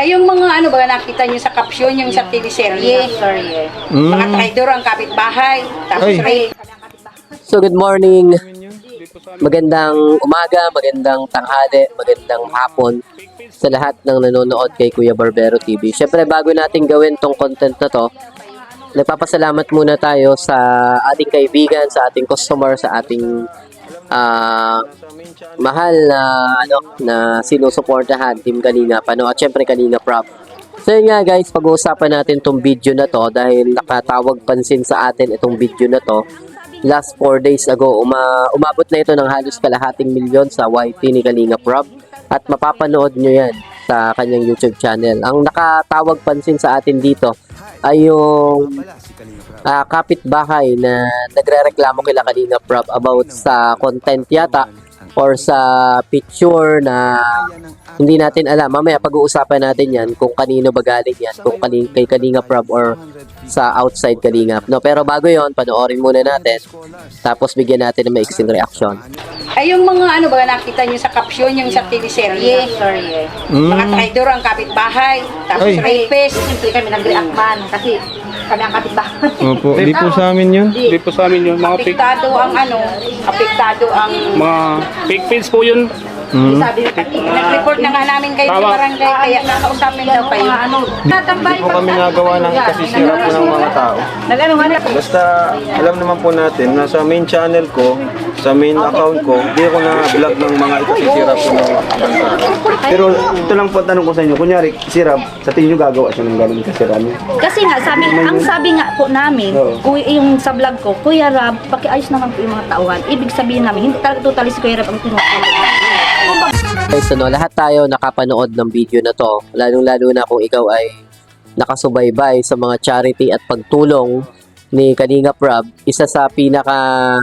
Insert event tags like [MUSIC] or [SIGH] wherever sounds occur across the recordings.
Ay, yung mga ano ba nakita nyo sa caption, yung sa teleserye. Mm. Mga traidor ang kapitbahay. Tapos Ay. rape. So good morning. Magandang umaga, magandang tanghali, magandang hapon sa lahat ng nanonood kay Kuya Barbero TV. Syempre bago natin gawin tong content na to, nagpapasalamat muna tayo sa ating kaibigan, sa ating customer, sa ating ah, mahal na ano na sinusuportahan Team Kalinga Pano at syempre Kalinga Prop. So yun nga guys, pag-uusapan natin tong video na to dahil nakatawag pansin sa atin itong video na to. Last 4 days ago, uma umabot na ito ng halos kalahating milyon sa YT ni Kalinga Prop at mapapanood nyo yan sa kanyang YouTube channel. Ang nakatawag pansin sa atin dito ay yung ah, kapitbahay na nagre-reklamo kila Kalinga Prop about sa content yata or sa picture na hindi natin alam. Mamaya pag-uusapan natin yan kung kanino ba galing yan, kung kani- kay Kalinga Prop or sa outside Kalingap. No, pero bago yon panoorin muna natin. Tapos bigyan natin ng maiksing reaction. Ay, yung mga ano ba nakita nyo sa caption, yung sa teleserye. Mm. Mga traidor ang kapitbahay. Tapos Ay. rapist. Siyempre kami nag-reactman kasi kami ang kapitbahay. Opo, di po sa amin yun. Di. Hindi po sa amin yun. Mga fake, Apektado ang ano, apektado ang mga fake page po yun. Mm. sabi na nag-report na nga namin kayo sa barangay kaya nakausapin daw kayo. Ano, tatambay Hindi po kami nagawa ng kasisira po ng mga tao. Nagano nga na. Basta alam naman po natin na sa main channel ko, sa main account ko, hindi ako na-vlog ng mga ikasisira po ng Pero ito lang po tanong ko sa inyo, kunyari, si Rab, sa tingin nyo gagawa siya ng gano'n kasiraan niya? Kasi nga, sabi, ang sabi nga po namin, kuy, yung sa vlog ko, Kuya Rab, pakiayos naman po yung mga tauhan. Ibig sabihin namin, hindi talaga totally si Kuya Rab ang tinutulungan. Guys, ano, lahat tayo nakapanood ng video na to. Lalong-lalo na kung ikaw ay nakasubaybay sa mga charity at pagtulong ni Kalinga Prab. Isa sa pinaka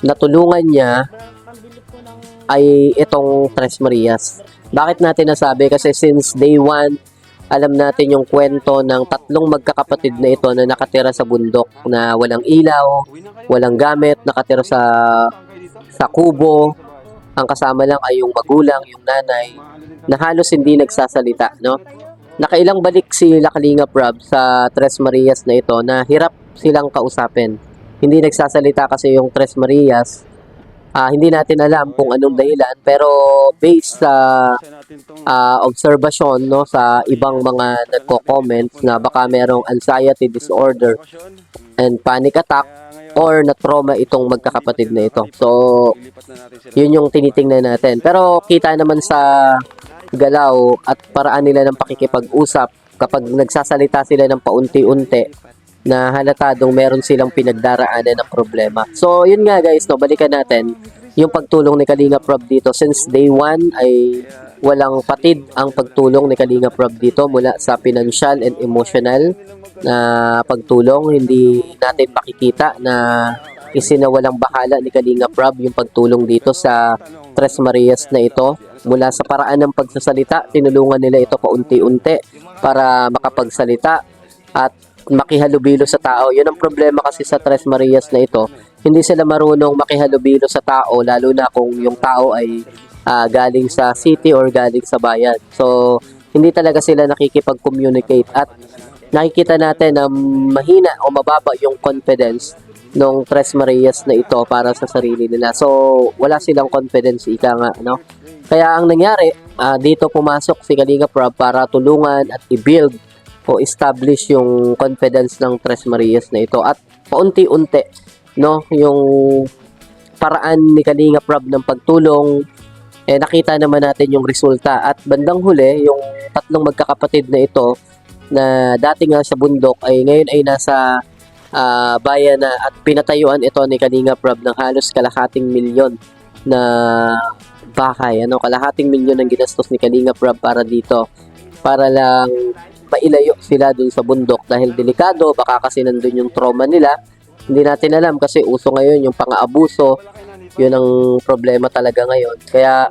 natulungan niya ay itong Tres Marias. Bakit natin nasabi? Kasi since day one, alam natin yung kwento ng tatlong magkakapatid na ito na nakatira sa bundok na walang ilaw, walang gamit, nakatira sa sa kubo, ang kasama lang ay yung magulang, yung nanay, na halos hindi nagsasalita, no? Nakailang balik si Lakalinga Prab sa Tres Marias na ito na hirap silang kausapin. Hindi nagsasalita kasi yung Tres Marias. Ah, hindi natin alam kung anong dahilan pero based sa ah, observation no sa ibang mga nagko-comment na baka merong anxiety disorder and panic attack or na trauma itong magkakapatid na ito. So, yun yung tinitingnan natin. Pero kita naman sa galaw at paraan nila ng pakikipag-usap kapag nagsasalita sila ng paunti-unti na halatadong meron silang pinagdaraanan ng problema. So, yun nga guys, no, balikan natin yung pagtulong ni Kalinga Prab dito. Since day one ay walang patid ang pagtulong ni Kalinga Prab dito mula sa financial and emotional na pagtulong. Hindi natin makikita na isinawalang bahala ni Kalinga Prab yung pagtulong dito sa Tres Marias na ito. Mula sa paraan ng pagsasalita, tinulungan nila ito paunti-unti para makapagsalita at makihalubilo sa tao. Yun ang problema kasi sa Tres Marias na ito. Hindi sila marunong makihalubilo sa tao lalo na kung yung tao ay ah, galing sa city or galing sa bayan. So, hindi talaga sila nakikipag-communicate at nakikita natin na mahina o mababa yung confidence nung Tres Marias na ito para sa sarili nila. So, wala silang confidence, ika nga, no? Kaya ang nangyari, ah, dito pumasok si Kalinga Prab para tulungan at i-build o establish yung confidence ng Tres Marias na ito at paunti-unti, no, yung paraan ni Kalinga Prab ng pagtulong eh nakita naman natin yung resulta. At bandang huli yung tatlong magkakapatid na ito na dati nga sa bundok ay ngayon ay nasa ah, bayan na at pinatayuan ito ni Kalinga Prab ng halos kalahating milyon na bahay. Ano kalahating milyon ang ginastos ni Kalinga Prab para dito. Para lang mailayo sila dun sa bundok dahil delikado. Baka kasi nandun yung trauma nila. Hindi natin alam kasi uso ngayon yung pang-aabuso yun ang problema talaga ngayon. Kaya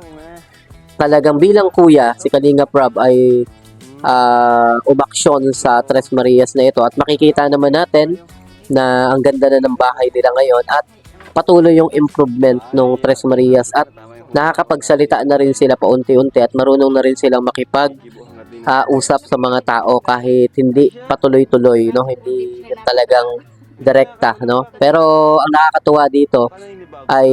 talagang bilang kuya, si Kalinga Prab ay ah, umaksyon sa Tres Marias na ito at makikita naman natin na ang ganda na ng bahay nila ngayon at patuloy yung improvement ng Tres Marias at nakakapagsalita na rin sila paunti-unti at marunong na rin silang makipag ah, usap sa mga tao kahit hindi patuloy-tuloy, no? Hindi talagang direkta, no? Pero ang nakakatuwa dito ay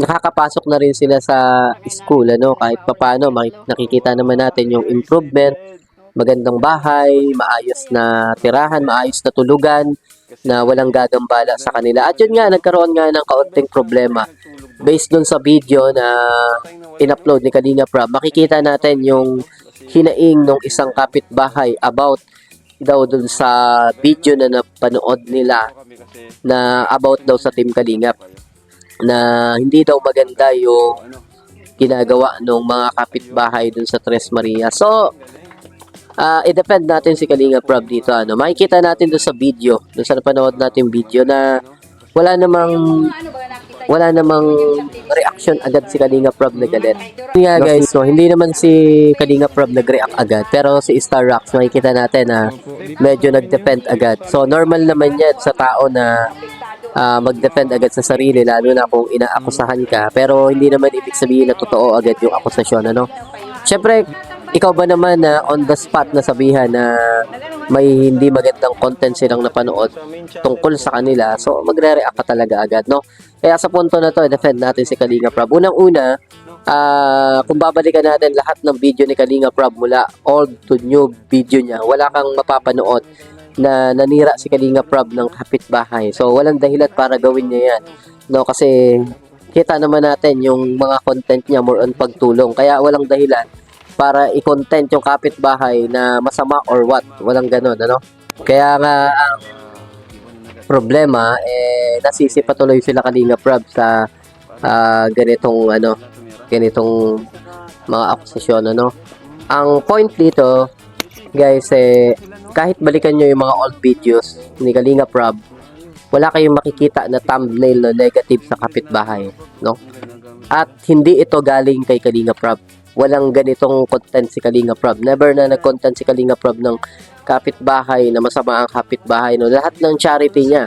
nakakapasok na rin sila sa school, ano? Kahit papaano, nakikita naman natin yung improvement, magandang bahay, maayos na tirahan, maayos na tulugan, na walang gagambala sa kanila. At yun nga, nagkaroon nga ng kaunting problema. Based dun sa video na in-upload ni Kalinga Prab, makikita natin yung hinaing ng isang kapitbahay about daw dun sa video na napanood nila na about daw sa Team Kalingap na hindi daw maganda yung ginagawa ng mga kapitbahay dun sa Tres Maria. So, ah i-depend natin si Kalinga Prab dito. Ano, makikita natin dun sa video, dun sa napanood natin video na wala namang wala namang reaction agad si Kalinga Prab na galit. Nga guys, so hindi naman si Kalinga Prab nag-react agad, pero si Star Rocks makikita natin na medyo nag-defend agad. So normal naman yan sa tao na ah, mag-defend agad sa sarili, lalo na kung inaakusahan ka. Pero hindi naman ibig sabihin na totoo agad yung akusasyon, ano? Siyempre, ikaw ba naman na on the spot na sabihan na may hindi magandang content silang napanood tungkol sa kanila, so magre-react ka talaga agad, no? Kaya sa punto na to, defend natin si Kalinga Prab. Unang-una, ah kung babalikan natin lahat ng video ni Kalinga Prab mula old to new video niya, wala kang mapapanood na nanira si Kalinga Prab ng kapitbahay. So, walang dahilan para gawin niya yan. No, kasi kita naman natin yung mga content niya more on pagtulong. Kaya walang dahilan para i-content yung kapitbahay na masama or what. Walang ganun, ano? Kaya nga, ang problema, eh, nasisi pa tuloy sila Kalinga Prab sa ah, ganitong, ano, ganitong mga akusasyon, ano? Ang point dito, guys, eh, kahit balikan nyo yung mga old videos ni Kalinga Prab, wala kayong makikita na thumbnail na negative sa kapitbahay, no? At hindi ito galing kay Kalinga Prab. Walang ganitong content si Kalinga Prab. Never na nag-content si Kalinga Prab ng kapitbahay na masama ang kapitbahay, no? Lahat ng charity niya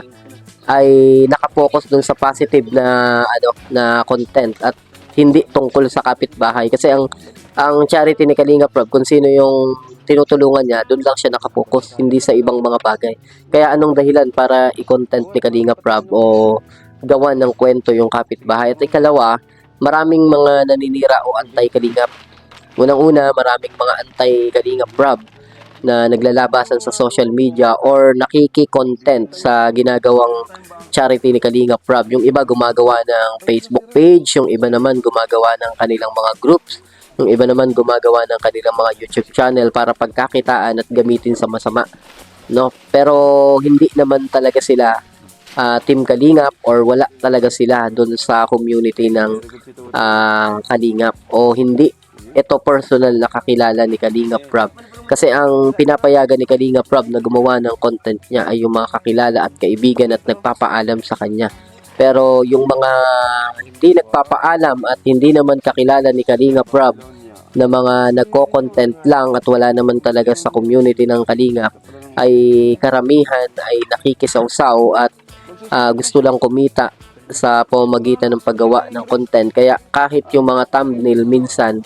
ay nakapokus dun sa positive na ano na content at hindi tungkol sa kapitbahay kasi ang ang charity ni Kalinga Prab kung sino yung tinutulungan niya, doon lang siya nakapokus, hindi sa ibang mga bagay. Kaya anong dahilan para i-content ni Kalinga Prab o gawan ng kwento yung kapitbahay? At ikalawa, maraming mga naninira o anti-Kalingap. Unang-una, maraming mga anti-Kalingap Prab na naglalabasan sa social media or nakiki-content sa ginagawang charity ni Kalinga Prab. Yung iba gumagawa ng Facebook page, yung iba naman gumagawa ng kanilang mga groups, yung iba naman gumagawa ng kanilang mga YouTube channel para pagkakitaan at gamitin sa masama. No? Pero hindi naman talaga sila ah, Team Kalingap or wala talaga sila doon sa community ng ah, Kalingap o hindi ito personal na kakilala ni Kalingap Prab. Kasi ang pinapayagan ni Kalingap Prab na gumawa ng content niya ay yung mga kakilala at kaibigan at nagpapaalam sa kanya. Pero yung mga hindi nagpapaalam at hindi naman kakilala ni Kalinga Prab na mga nagko-content lang at wala naman talaga sa community ng Kalinga ay karamihan ay nakikisawsaw at ah, gusto lang kumita sa pamamagitan ng paggawa ng content. Kaya kahit yung mga thumbnail minsan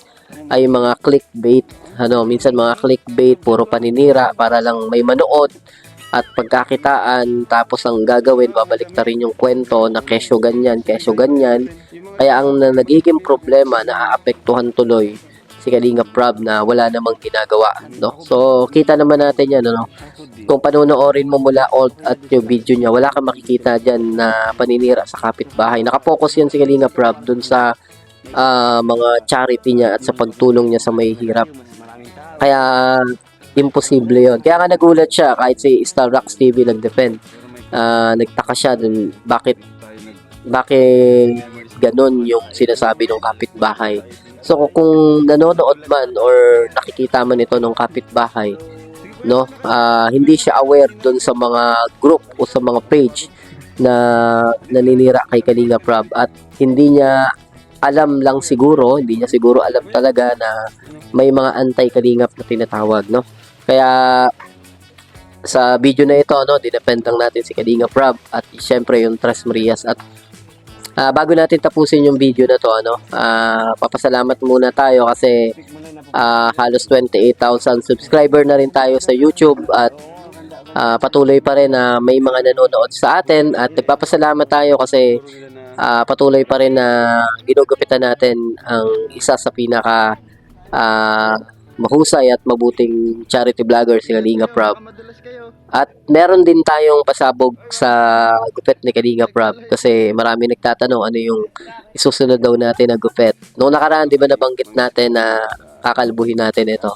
ay mga clickbait, ano, minsan mga clickbait, puro paninira para lang may manood at pagkakitaan. Tapos ang gagawin babalik na rin yung kwento na kesyo ganyan, kesyo ganyan. Kaya ang na, nagiging problema na aapektuhan tuloy si Kalinga Prab na wala namang ginagawa no so kita naman natin yan ano kung panonoorin mo mula old at yung video niya wala kang makikita diyan na paninira sa kapitbahay nakapokus yan si Kalinga Prab dun sa ah, mga charity niya at sa pagtulong niya sa may hirap kaya imposible yon. Kaya nga nagulat siya kahit si Star Rocks TV nag-defend. Ah, nagtaka siya dun bakit bakit ganun yung sinasabi ng kapitbahay. So kung nanonood man or nakikita man ito ng kapitbahay, no, ah, hindi siya aware dun sa mga group o sa mga page na naninira kay Kalinga Prab at hindi niya alam lang siguro, hindi niya siguro alam talaga na may mga anti-kalingap na tinatawag, no? Kaya sa video na ito, no, dinepend lang natin si Kalinga Prab at syempre yung Tres Marias at ah, bago natin tapusin yung video na to, ano, ah, papasalamat muna tayo kasi Ah, halos 28,000 subscriber na rin tayo sa YouTube at ah, patuloy pa rin na may mga nanonood sa atin at nagpapasalamat tayo kasi ah, patuloy pa rin na ginugupitan natin ang isa sa pinaka ah, mahusay at mabuting charity vlogger si Kalinga Prab. At meron din tayong pasabog sa gupit ni Kalinga Prab kasi marami nagtatanong ano yung isusunod daw natin na gupit. Noong nakaraan, di ba nabanggit natin na kakalbuhin natin ito.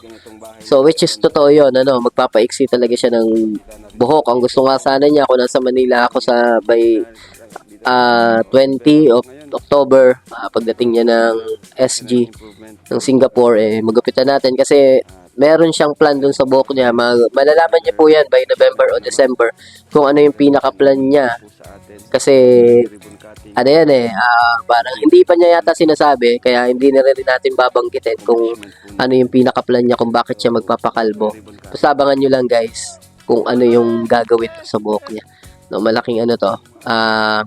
So, which is totoo yun, ano, magpapaiksi talaga siya ng buhok. Ang gusto nga sana niya, kung nasa Manila ako sa by ah, 20 of October, ah, pagdating niya ng SG ng Singapore, eh, magupitan natin kasi meron siyang plan dun sa buhok niya. Mag- malalaman niya po yan by November o December kung ano yung pinaka-plan niya. Kasi, ano yan eh, ah, parang hindi pa niya yata sinasabi, kaya hindi na rin natin babanggitin kung ano yung pinaka-plan niya, kung bakit siya magpapakalbo. Basta abangan nyo lang guys, kung ano yung gagawin sa buhok niya. No, malaking ano to, ah,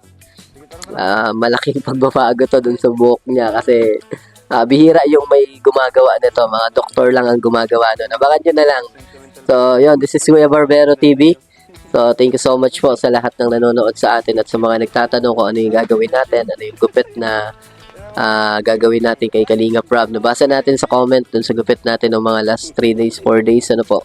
ah, malaking [LAUGHS] pagbabago to dun sa buhok niya kasi ah, bihira yung may gumagawa nito. Mga doktor lang ang gumagawa nun. Abangan nyo na lang. So, yun. This is Kuya Barbero TV. So, thank you so much po sa lahat ng nanonood sa atin at sa mga nagtatanong kung ano yung gagawin natin, ano yung gupit na ah, gagawin natin kay Kalinga Prab. Nabasa natin sa comment dun sa gupit natin ng mga last 3 days, 4 days, ano po.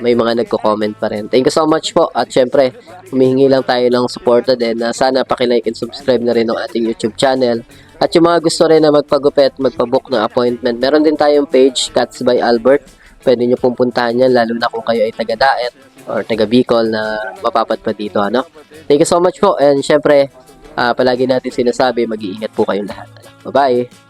May mga nagko-comment pa rin. Thank you so much po. At syempre, humihingi lang tayo ng suporta din na sana pakilike and subscribe na rin ng ating YouTube channel. At yung mga gusto rin na magpagupit, magpabook ng appointment, meron din tayong page, Cats by Albert. Pwede nyo pong puntahan yan, lalo na kung kayo ay taga-Daet or taga-Bicol na mapapadpad dito. Ano? Thank you so much po. And syempre, ah, palagi natin sinasabi, mag-iingat po kayong lahat. Bye-bye!